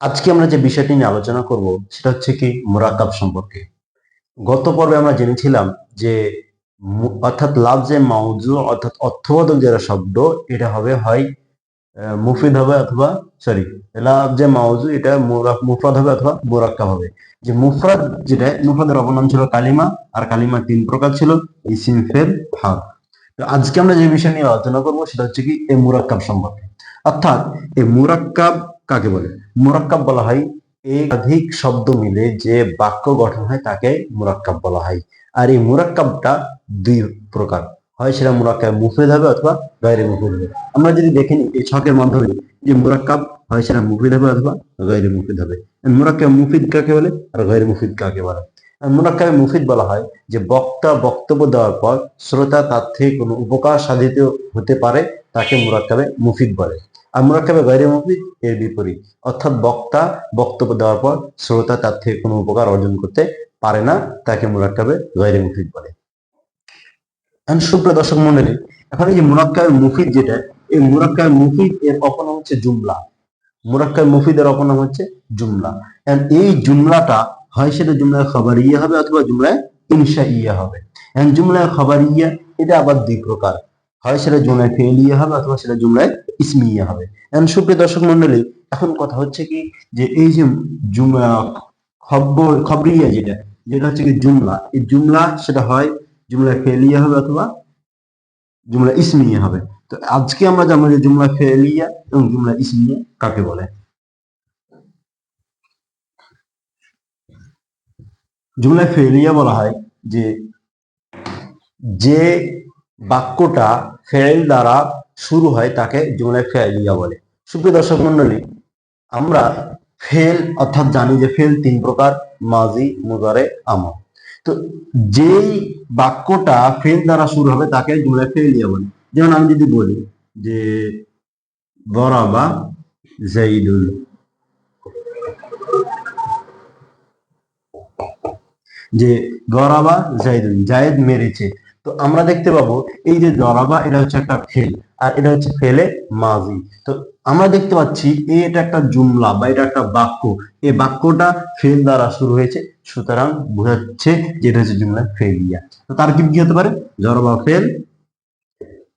আজকে আমরা যে বিষয়টি নিয়ে আলোচনা করব, সেটা হচ্ছে কি মুরাক্কাব সম্পর্কে। গত পর্বে আমরা জেনেছিলাম যে অর্থাৎ লাভ যে মাউজু অর্থাৎ অর্থবোধক যারা শব্দ, এটা হবে হয় মুফিদ হবে অথবা সরি লাভ যে মাউজু এটা মুফরাদ হবে অথবা মুরাক্কাব হবে। যে মুফরাদ যেটা, মুফরাদের অপর নাম ছিল কালিমা, আর কালিমা তিন প্রকার ছিল, ইসিম, ফেল হার তো আজকে আমরা যে বিষয় নিয়ে আলোচনা করব, সেটা হচ্ছে কি এই মুরাক্কাব সম্পর্কে। অর্থাৎ এই মুরাক্কাব কাকে বলে? মোরাক্কাব বলা হয়। একাধিক শব্দ মিলে যে বাক্য গঠন হয় তাকে মোরাক্কাব বলা হয়। আর এই মুরাক্কাবটা দুই প্রকার। হয় সেটা মুরাক্কাব মুফিদ হবে অথবা গায়রে মুফিদ হবে। আমরা যদি দেখে নিই এই ছকের মাধ্যমে যে মোরাক্কাব, হয় সেটা মুফিদ হবে অথবা গায়রে মুফিদ হবে। মুরাক্কাব মুফিদ কাকে বলে? আর গায়রে মুফিদ কাকে বলে? আর মুরাক্কাবে মুফিদ বলা হয় যে বক্তা বক্তব্য দেওয়ার পর শ্রোতা তার থেকে কোনো উপকার সাধিত হতে পারে, তাকে মুরাক্কাবে মুফিদ বলে। আর মুরাক্কাবে গায়রে মুফিদ এর বিপরীত। অর্থাৎ বক্তা বক্তব্য দেওয়ার পর শ্রোতা তার থেকে কোনো উপকার অর্জন করতে পারে না, তাকে মুরাক্কাবে গায়রে মুফিদ বলে। এখন সুপ্রিয় দর্শক মন্ডলী, এখন এই যে মুরাক্কাবে মুফিদ যেটা, এই মুরাক্কাবে মুফিদ এর অপর নাম হচ্ছে জুমলা। মুরাক্কাবে মুফিদের অপর নাম হচ্ছে জুমলা। এখন এই জুমলাটা হয় সেটা জুমলায় খবর ইয়ে হবে অথবা জুমলায় ইনশা ইয়া হবে। এখন জুমলায় খবর ইয়া এটা আবার দুই প্রকার। হয় সেটা জুমলায় ফেলিয়া হবে অথবা সেটা জুমলায় ইসমিয়া হবে। এখন সুপ্রিয় দর্শক মন্ডলী, এখন কথা হচ্ছে কি যে এই যে খবর খবরিয়া যেটা যেটা হচ্ছে কি জুমলা। এই জুমলা সেটা হয় জুমলা ফেলিয়া হবে অথবা জুমলা ইসমিয়া হবে। তো আজকে আমরা জানব যে জুমলা ফেলিয়া এবং জুমলা ইসমিয়া কাকে বলে? জুমলা ফেলিয়া বলা হয় যে যে বাক্যটা ফেল দ্বারা শুরু হয় তাকে জুমলা ফেলিয়া বলে। সুপ্রিয় দর্শক মন্ডলী, আমরা ফেল অর্থাৎ জানি যে ফেল তিন প্রকার, মাজি মুজারে আমল। তো যেই বাক্যটা ফেল দ্বারা শুরু হবে তাকে জুমলা ফেলিয়া বলে। যেমন আমি যদি বলি যে বরাবা জাইদুল। যে গরাবা জাইদুল, জায়েদ মেরেছে। তো আমরা দেখতে পাবো, এই যে জরাবা, এটা হচ্ছে একটা ফেল, আর এটা হচ্ছে ফেলে মাজি। তো আমরা দেখতে পাচ্ছি এই এটা একটা জুমলা বা এটা একটা বাক্য। এই বাক্যটা ফেল দ্বারা শুরু হয়েছে, সুতরাং বোঝাচ্ছে যে এটা হচ্ছে জুমলা ফেলিয়া। তো তার কি হতে পারে? জরাবা, ফেল,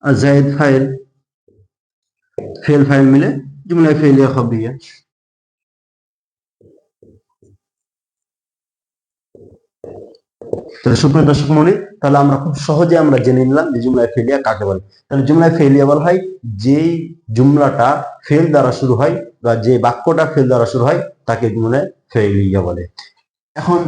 আর জায়েদ, ফাইল। ফেল, ফাইল মিলে জুমলা ফেলিয়া খবরিয়া তাহলে সুপ্রিয় দর্শক তাহলে আমরা খুব সহজে আমরা জেনে নিলাম যে জুমলায় ফেলিয়া কাকে বলে। তাহলে জুমলায় ফেলিয়া বলা হয়, যেই জুমলাটা ফেল দ্বারা শুরু হয় বা যে বাক্যটা ফেল দ্বারা শুরু হয়, তাকে জুমলায় ফেলিয়া বলে। এখন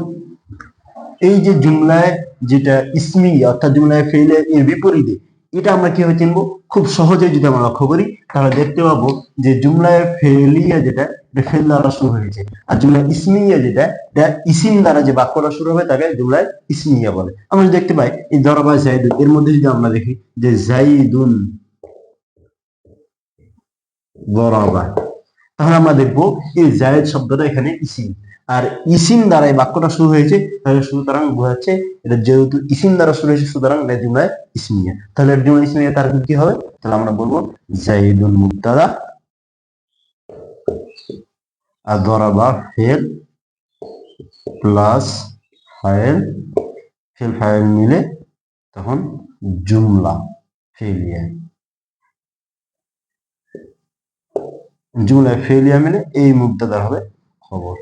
এই যে জুমলায় যেটা ইসমি, অর্থাৎ জুমলায় ফেলে এর বিপরীতে এটা আমরা কীভাবে চিনবো? খুব সহজে যদি আমরা লক্ষ্য করি, তাহলে দেখতে পাবো যে জুমলায় ফেলিয়া যেটা ফেল দ্বারা শুরু হয়েছে। আর জুমলা ইসমিয়া যেটা ইসিম দ্বারা যে বাক্যটা শুরু হবে তাকে জুমলায় ইসমিয়া বলে। আমরা দেখতে পাই, এই দরবা জাইদুন এর মধ্যে যদি আমরা দেখি যে জাইদুন তাহলে আমরা দেখব এই জায়েদ শব্দটা এখানে ইসিম আর ইসিম দ্বারা এই বাক্যটা শুরু হয়েছে, তাহলে সুতরাং বোঝাচ্ছে এটা যেহেতু ইসিম দ্বারা শুরু হয়েছে, সুতরাং এটা জুমলায় ইসমিয়া। তাহলে জুমলা ইসমিয়া তার কি হবে? তাহলে আমরা বলব জাইদুল মুবতাদা আর দরাবা ফেল প্লাস ফাইল, ফেল ফাইল মিলে তখন জুমলা ফেলিয়া জুমলায় ফেলিয়া মিলে এই মুক্তাদার হবে খবর।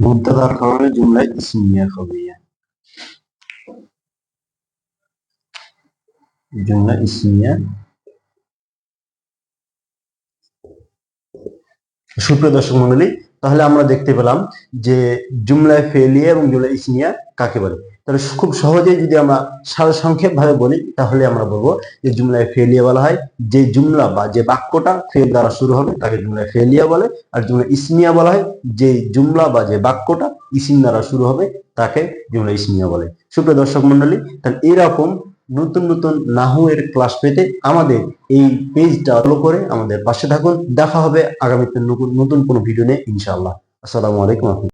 মুক্তাদার খবরে জুমলায় ইসমিয়া খবরিয়া জুমলা ইসমিয়া সুপ্রিয় দর্শক মন্ডলী তাহলে আমরা দেখতে পেলাম যে জুমলায় ফেলিয়া এবং জুমলা ইসমিয়া কাকে বলে? তাহলে খুব সহজেই যদি আমরা সংক্ষেপ ভাবে বলি, তাহলে আমরা বলব যে জুমলায় ফেলিয়া বলা হয়। যে জুমলা বা যে বাক্যটা ফেল দ্বারা শুরু হবে, তাকে জুমলায় ফেলিয়া বলে। আর জুমলা ইসমিয়া বলা হয়, যে জুমলা বা যে বাক্যটা ইসিম দ্বারা শুরু হবে, তাকে জুমলা ইসমিয়া বলে। সুপ্রিয় দর্শক মন্ডলী তাহলে এরকম নতুন নতুন নাহু এর ক্লাস পেতে আমাদের এই পেজটা ফলো করে আমাদের পাশে থাকুন। দেখা হবে আগামীতে নতুন নতুন কোনো ভিডিও নিয়ে, ইনশাআল্লাহ। আসসালামু আলাইকুম